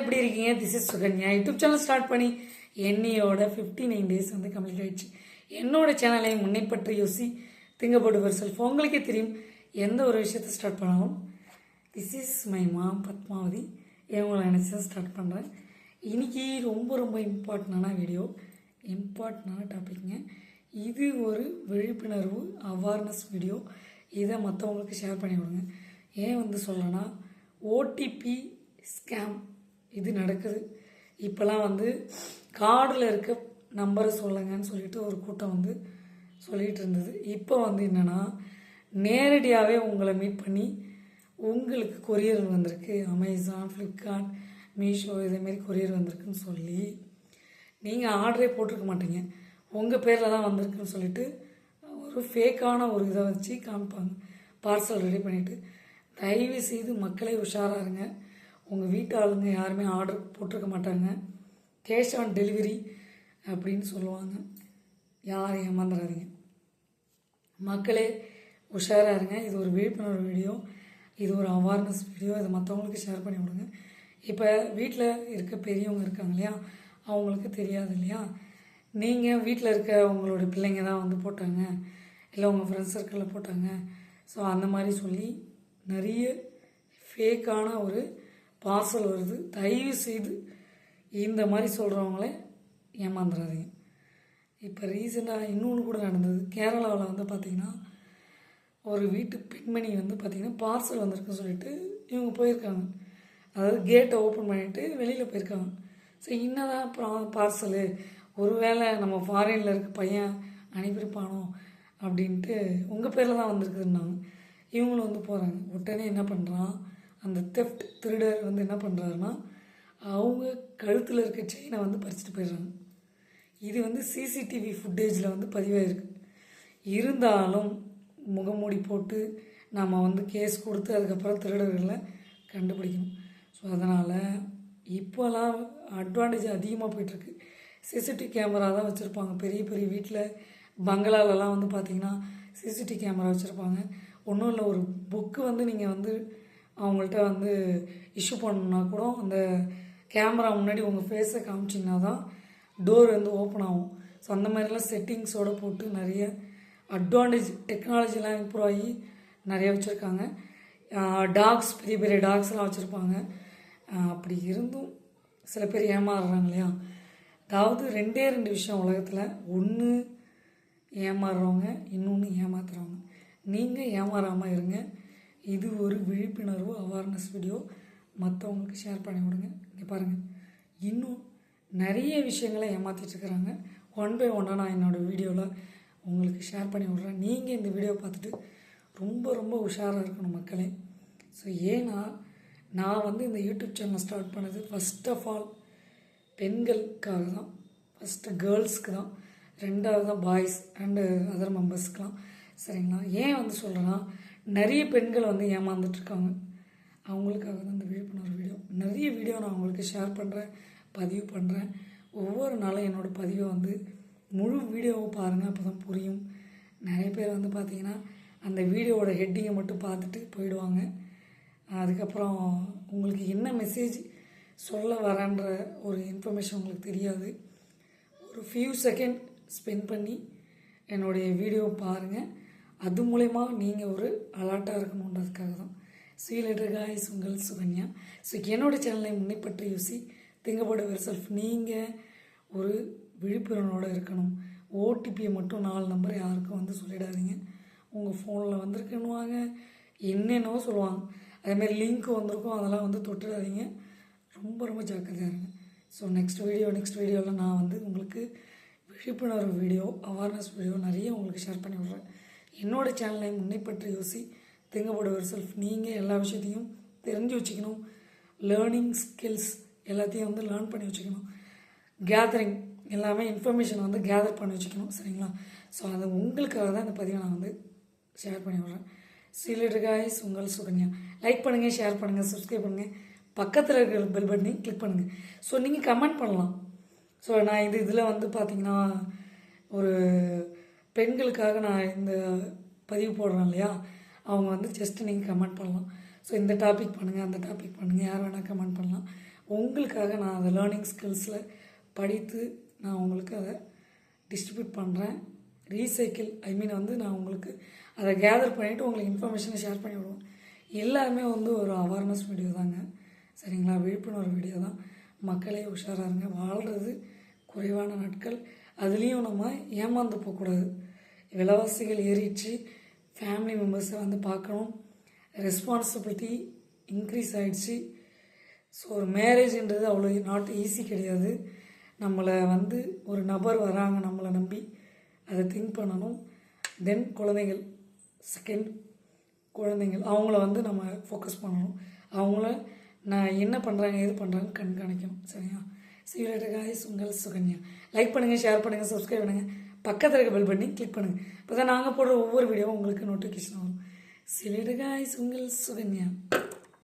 எப்படி இருக்கீங்க? This is Sukanya. YouTube channel start பண்ணி என்னையோட ஃபிஃப்டி நைன் டேஸ் வந்து கம்ப்ளீட் ஆயிடுச்சு. என்னோட சேனலை முன்னே பற்றி யோசி திங்கப்படுவர் செல்ஃப். உங்களுக்கே தெரியும் எந்த ஒரு விஷயத்த ஸ்டார்ட் பண்ணாலும் this is my mom Padmavathi. இவங்களை நினச்சி ஸ்டார்ட் பண்ணுறேன் இன்னைக்கு ரொம்ப ரொம்ப இம்பார்ட்டண்டான வீடியோ இம்பார்ட்டண்டான டாபிக்ங்க இது ஒரு விழிப்புணர்வு அவேர்னஸ் வீடியோ இதை மற்றவங்களுக்கு ஷேர் பண்ணி விடுங்க. ஏன் வந்து சொல்லனா ஓடிபி ஸ்கேம் இது நடக்குது. இப்போலாம் வந்து கார்டில் இருக்க நம்பரை சொல்லுங்கன்னு சொல்லிட்டு ஒரு கூட்டம் வந்து சொல்லிகிட்டு இருந்தது. இப்போ வந்து என்னென்னா நேரடியாகவே உங்களை மீட் பண்ணி உங்களுக்கு கொரியர் வந்திருக்கு. அமேசான் ஃப்ளிப்கார்ட் மீஷோ இதேமாரி கொரியர் வந்திருக்குன்னு சொல்லி நீங்கள் ஆர்டரே போட்டிருக்க மாட்டீங்க. உங்கள் பேரில் தான் வந்திருக்குன்னு சொல்லிட்டு ஒரு ஃபேக்கான ஒரு இதை வச்சு காமிப்பாங்க. பார்சல் ரெடி பண்ணிவிட்டு தயவு செய்து மக்களை உஷாராருங்க உங்கள் வீட்டு ஆளுங்க யாருமே ஆர்டர் போட்டிருக்க மாட்டாங்க. கேஷ் ஆன் டெலிவரி அப்படின்னு சொல்லுவாங்க. யாரும் ஏமாந்துடாதீங்க மக்களே உஷாராக இருங்க. இது ஒரு விழிப்புணர்வு வீடியோ இது ஒரு அவேர்னஸ் வீடியோ இதை மற்றவங்களுக்கு ஷேர் பண்ணி விடுங்க. இப்போ வீட்டில் இருக்க பெரியவங்க இருக்காங்க இல்லையா? அவங்களுக்கு தெரியாது இல்லையா? நீங்கள் வீட்டில் இருக்க உங்களோட பிள்ளைங்க தான் வந்து போட்டாங்க. இல்லை உங்கள் ஃப்ரெண்ட்ஸ் சர்க்கிளில் போட்டாங்க. ஸோ அந்த மாதிரி சொல்லி நிறைய ஃபேக்கான ஒரு பார்சல் வருது. தயவு செய்து இந்த மாதிரி சொல்கிறவங்கள ஏமாந்துடாதீங்க இப்போ ரீசெண்டாக இன்னொன்று கூட நடந்தது. கேரளாவில் வந்து பார்த்திங்கன்னா ஒரு வீட்டு பெண்மணி வந்து பார்த்திங்கன்னா பார்சல் வந்திருக்குன்னு சொல்லிட்டு இவங்க போயிருக்காங்க. அதாவது கேட்டை ஓப்பன் பண்ணிவிட்டு வெளியில் போயிருக்காங்க. ஸோ என்னதான் அப்புறம் பார்சலு? ஒருவேளை நம்ம ஃபாரினில் இருக்க பையன் அனுப்பியிருப்பானோ அப்படின்ட்டு உங்கள் பேரில் தான் வந்திருக்குதுன்னாங்க. இவங்களும் வந்து போகிறாங்க உடனே என்ன பண்ணுறான் அந்த தெஃப்ட் திருடர் வந்து என்ன பண்ணுறாருன்னா அவங்க கழுத்தில் இருக்க செயினை வந்து பறிச்சுட்டு போயிடுறாங்க. இது வந்து சிசிடிவி ஃபுட்டேஜில் வந்து பதிவாயிருக்கு. இருந்தாலும் முகமூடி போட்டு நம்ம வந்து கேஸ் கொடுத்து அதுக்கப்புறம் திருடர்களை கண்டுபிடிக்கணும். ஸோ அதனால் இப்போலாம் அட்வான்டேஜ் அதிகமாக போயிட்டுருக்கு. சிசிடிவி கேமரா தான் வச்சுருப்பாங்க. பெரிய பெரிய வீட்டில் பங்களாலலாம் வந்து பார்த்திங்கன்னா சிசிடிவி கேமரா வச்சுருப்பாங்க. ஒன்றும் இல்லை ஒரு புக்கு வந்து நீங்கள் வந்து அவங்கள்ட்ட வந்து இஷ்யூ பண்ணணுன்னா கூட அந்த கேமரா முன்னாடி உங்கள் ஃபேஸை காமிச்சிங்கன்னா தான் டோர் வந்து ஓப்பன் ஆகும். ஸோ அந்த மாதிரிலாம் செட்டிங்ஸோடு போட்டு நிறைய அட்வான்டேஜ் டெக்னாலஜிலாம் இம்ப்ரூவ் ஆகி நிறைய வச்சுருக்காங்க. டாக்ஸ் பெரிய பெரிய டாக்ஸ்லாம் வச்சுருப்பாங்க. அப்படி இருந்தும் சில பேர் ஏமாறுறாங்க இல்லையா? அதாவது ரெண்டே ரெண்டு விஷயம் உலகத்தில். ஒன்று ஏமாறுறவங்க இன்னொன்று ஏமாத்துறவங்க. நீங்கள் ஏமாறாமல் இருங்க. இது ஒரு விழிப்புணர்வு அவேர்னஸ் வீடியோ மற்றவங்களுக்கு ஷேர் பண்ணி விடுங்க. இங்கே பாருங்கள் இன்னும் நிறைய விஷயங்களை ஏமாற்றிட்டு இருக்கிறாங்க ஒன் பை ஒன்னாக நான் என்னோடய வீடியோவில் உங்களுக்கு ஷேர் பண்ணி விட்றேன். நீங்கள் இந்த வீடியோ பார்த்துட்டு ரொம்ப ரொம்ப உஷாராக இருக்கணும் மக்களே. ஸோ ஏன்னா நான் வந்து இந்த யூடியூப் சேனல் ஸ்டார்ட் பண்ணது ஃபஸ்ட் ஆஃப் ஆல் பெண்களுக்காக தான். ஃபஸ்ட்டு கேர்ள்ஸ்க்கு தான். ரெண்டாவது தான் பாய்ஸ் அண்டு அதர் மெம்பர்ஸ்க்கெலாம் சரிங்களா? ஏன் வந்து சொல்கிறேன்னா நிறைய பெண்கள் வந்து ஏமாந்துட்டுருக்காங்க அவங்களுக்காக தான் இந்த விழிப்புணர்வு வீடியோ. நிறைய வீடியோ நான் அவங்களுக்கு ஷேர் பண்ணுறேன் பதிவு பண்ணுறேன் ஒவ்வொரு நாளும் என்னோடய பதிவை வந்து முழு வீடியோவை பாருங்கள் அப்போ தான் புரியும். நிறைய பேர் வந்து பார்த்திங்கன்னா அந்த வீடியோவோட ஹெட்டிங்கை மட்டும் பார்த்துட்டு போயிடுவாங்க. அதுக்கப்புறம் உங்களுக்கு என்ன மெசேஜ் சொல்ல வரேன்ற ஒரு இன்ஃபர்மேஷன் உங்களுக்கு தெரியாது. ஒரு ஃபியூ செகண்ட் ஸ்பெண்ட் பண்ணி என்னுடைய வீடியோ பாருங்கள் அது மூலயமா நீங்கள் ஒரு அலர்ட்டாக இருக்கணுன்றதுக்காக தான் சி லெட்டர் காய்ஸ் உங்கள் சுகன்யா. ஸோ என்னோடய சேனலை முன்னைப்பற்றி யோசி திங்கப்பட வெர் செல்ஃப் நீங்கள் ஒரு விழிப்புணர்வோடு இருக்கணும். ஓடிபியை மட்டும் நாலு நம்பர் யாருக்கும் வந்து சொல்லிடாதீங்க. உங்கள் ஃபோனில் வந்திருக்குன்னுவாங்க. என்னென்னவோ சொல்லுவாங்க. அதேமாதிரி லிங்க் வந்திருக்கும். அதெல்லாம் வந்து தொட்டுடாதீங்க. ரொம்ப ரொம்ப ஜாக்கிரதையாக இருங்க. ஸோ நெக்ஸ்ட் வீடியோ நெக்ஸ்ட் வீடியோவில் நான் வந்து உங்களுக்கு விழிப்புணர்வு வீடியோ அவேர்னஸ் வீடியோ நிறைய உங்களுக்கு ஷேர் பண்ணி விட்றேன். என்னோடய சேனலை முன்னைப்பற்றி யோசி திங்கப்பட ஒரு செல்ஃப் நீங்கள் எல்லா விஷயத்தையும் தெரிஞ்சு வச்சுக்கணும். லேர்னிங் ஸ்கில்ஸ் எல்லாத்தையும் வந்து லேர்ன் பண்ணி வச்சுக்கணும். கேதரிங் எல்லாமே இன்ஃபர்மேஷன் வந்து கேதர் பண்ணி வச்சுக்கணும் சரிங்களா? ஸோ அது உங்களுக்காக தான் இந்த பதிவை நான் வந்து ஷேர் பண்ணி விட்றேன். சீலிட்டு காய்ஸ் உங்கள் சுகன்யா. லைக் பண்ணுங்கள் ஷேர் பண்ணுங்கள் சப்ஸ்கிரைப் பண்ணுங்கள் பக்கத்தில் இருக்கிற பெல் பட்டனையும் கிளிக் பண்ணுங்கள் ஸோ நீங்கள் கமெண்ட் பண்ணலாம். ஸோ நான் இது இதில் வந்து பார்த்தீங்கன்னா ஒரு பெண்களுக்காக நான் இந்த பதிவு போடுறேன் இல்லையா? அவங்க வந்து ஜஸ்ட்டு நீங்கள் கமெண்ட் பண்ணலாம். ஸோ இந்த டாபிக் பண்ணுங்கள் அந்த டாபிக் பண்ணுங்கள் யார் வேணால் கமெண்ட் பண்ணலாம். உங்களுக்காக நான் அதை லேர்னிங் ஸ்கில்ஸில் படித்து நான் உங்களுக்கு அதை டிஸ்ட்ரிபியூட் பண்ணுறேன் ரீசைக்கிள் ஐ மீன் வந்து நான் உங்களுக்கு அதை கேதர் பண்ணிவிட்டு உங்களுக்கு இன்ஃபர்மேஷனை ஷேர் பண்ணி விடுவேன். எல்லாருமே வந்து ஒரு அவேர்னஸ் வீடியோ தாங்க. சரிங்களா? விழிப்புணர்வு வீடியோ தான். மக்களே உஷாராக இருங்க. வாழ்கிறது குறைவான நாட்கள். அதுலேயும் நம்ம ஏமாந்து போகக்கூடாது. விலைவாசிகள் ஏறிடுச்சு. ஃபேமிலி மெம்பர்ஸை வந்து பார்க்கணும். ரெஸ்பான்சிபிலிட்டி இன்க்ரீஸ் ஆகிடுச்சு ஸோ ஒரு மேரேஜ்ன்றது அவ்வளோ நாட் ஈஸி கிடையாது. நம்மளை வந்து ஒரு நபர் வராங்க நம்மளை நம்பி. அதை திங்க் பண்ணணும். தென் குழந்தைகள் செகண்ட் குழந்தைங்கள் அவங்கள வந்து நம்ம ஃபோக்கஸ் பண்ணணும். அவங்கள நான் என்ன பண்ணுறாங்க ஏது பண்ணுறாங்கன்னு கண்காணிக்கணும். சரியா? சீரேட்ட காய்ஸ் உங்கள் சுகன்யா. லைக் பண்ணுங்கள் ஷேர் பண்ணுங்கள் சப்ஸ்கிரைப் பண்ணுங்கள் பக்கத்தில் இருக்க பெல் பண்ணி கிளிக் பண்ணுங்கள் இப்போ தான் நாங்கள் போடுற ஒவ்வொரு வீடியோவும் உங்களுக்கு நோட்டிஃபிகேஷன் வரும். சிலேட்டு காய்ஸ் உங்கள் சுகன்யா.